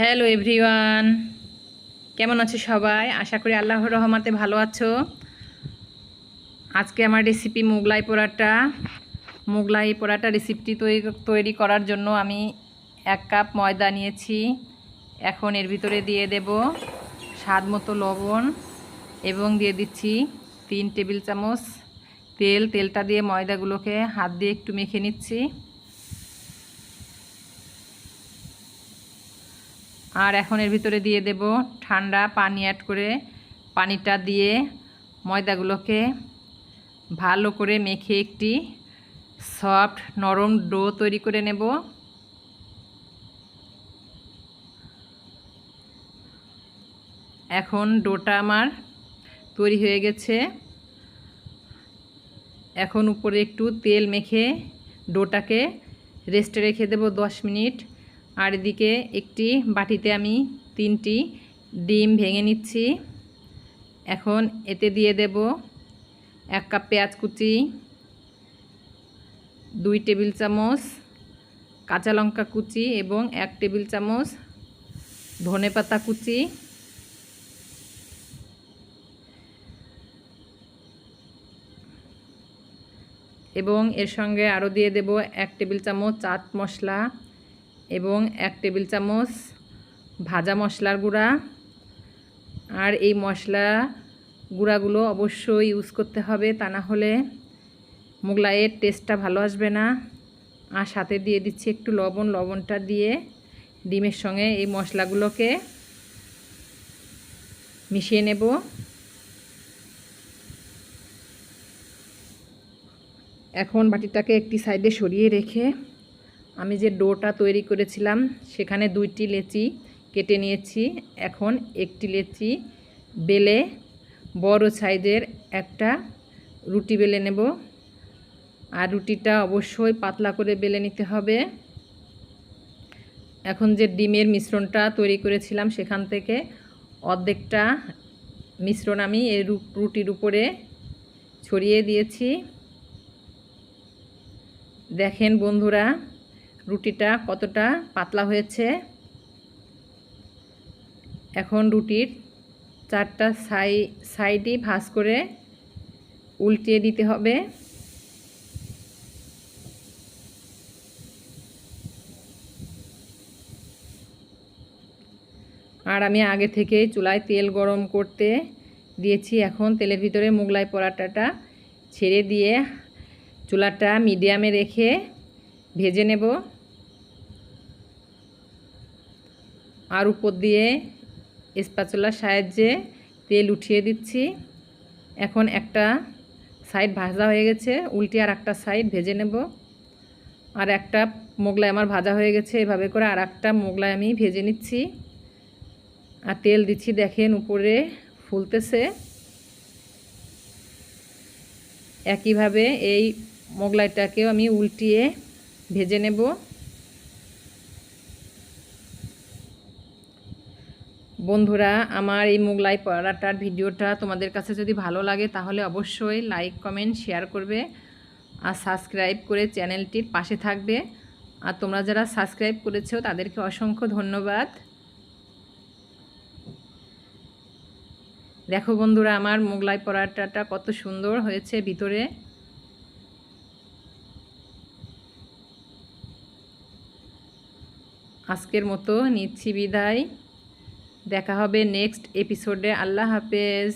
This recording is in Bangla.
হ্যালো এভরিওয়ান কেমন আছো সবাই? আশা করি আল্লাহর রহমাতে ভালো আছো। আজকে আমার রেসিপি মোগলাই পোড়াটা। মোগলাই পোড়াটা রেসিপিটি তৈরি তৈরি করার জন্য আমি এক কাপ ময়দা নিয়েছি। এখন এর ভিতরে দিয়ে দেব স্বাদ মতো লবণ এবং দিয়ে দিচ্ছি তিন টেবিল চামচ তেল। তেলটা দিয়ে ময়দাগুলোকে হাত দিয়ে একটু মেখে নিচ্ছি। আর এখন এর ভিতরে দিয়ে দেব ঠান্ডা পানি অ্যাড করে পানিটা দিয়ে ময়দাগুলোকে ভালো করে মেখে একটি সফট নরম ডো তৈরি করে নেব। এখন ডোটা আমার তৈরি হয়ে গেছে। এখন উপরে একটু তেল মেখে ডোটাকে রেস্টে রেখে দেব দশ মিনিট। আর এদিকে একটি বাটিতে আমি তিনটি ডিম ভেঙে নিচ্ছি। এখন এতে দিয়ে দেব এক কাপ পেঁয়াজ কুচি, দুই টেবিল চামচ কাঁচা লঙ্কা কুচি এবং এক টেবিল চামচ ধনে পাতা কুচি। এবং এর সঙ্গে আরও দিয়ে দেব এক টেবিল চামচ চাট মশলা। এবং এক টেবিল চামচ ভাজা মশলার গুঁড়া। আর এই মশলা গুঁড়াগুলো অবশ্যই ইউজ করতে হবে, তা না হলে মোগলাইয়ের টেস্টটা ভালো আসবে না। আর সাথে দিয়ে দিচ্ছি একটু লবণ, লবণটা দিয়ে ডিমের সঙ্গে এই মশলাগুলোকে মিশিয়ে নেব। এখন বাটিটাকে একটি সাইডে সরিয়ে রেখে আমি যে ডোটা তৈরি করেছিলাম, সেখানে দুইটি লেচি কেটে নিয়েছি। এখন একটি লেচি বেলে বড় সাইজের একটা রুটি বেলে নেব। আর রুটিটা অবশ্যই পাতলা করে বেলে নিতে হবে। এখন যে ডিমের মিশ্রণটা তৈরি করেছিলাম, সেখান থেকে অর্ধেকটা মিশ্রণ আমি এই রুটির উপরে ছড়িয়ে দিয়েছি। দেখেন বন্ধুরা রুটিটা কতটা পাতলা হয়েছে? এখন রুটির চারটা সাই, সাইডই ভাঁজ করে উল্টিয়ে দিতে হবে। আর আমি আগে থেকেই চুলায় তেল গরম করতে দিয়েছি। এখন তেলের ভিতরে মুগলাই পরাটাটা ছেড়ে দিয়ে চুলাটা মিডিয়ামে রেখে ভেজে নেব। আর উপর দিয়ে স্প্যাচুলার সাহায্যে তেল উঠিয়ে দিচ্ছি। এখন একটা সাইড ভাজা হয়ে গেছে, উল্টে আর একটা সাইড ভেজে নেব। আর একটা মোগলাই আমার ভাজা হয়ে গেছে, এভাবে করে আর একটা মোগলাই আমি ভেজে নিচ্ছি। আর তেল দিচ্ছি, দেখেন উপরে ফুলতেছে। একইভাবে এই মোগলাইটাকেও আমি উল্টিয়ে ভেজে নেব। বন্ধুরা, আমার এই মোগলাই পরাটার ভিডিওটা তোমাদের কাছে যদি ভালো লাগে তাহলে অবশ্যই লাইক, কমেন্ট, শেয়ার করবে আর সাবস্ক্রাইব করে চ্যানেলটির পাশে থাকবে। আর তোমরা যারা সাবস্ক্রাইব করেছ তাদেরকে অসংখ্য ধন্যবাদ। দেখো বন্ধুরা, আমার মোগলাই পরাটাটা কত সুন্দর হয়েছে ভিতরে। আজকের মতো নিচ্ছি বিদায়। দেখা হবে নেক্সট এপিসোডে আল্লাহ হাফেজ।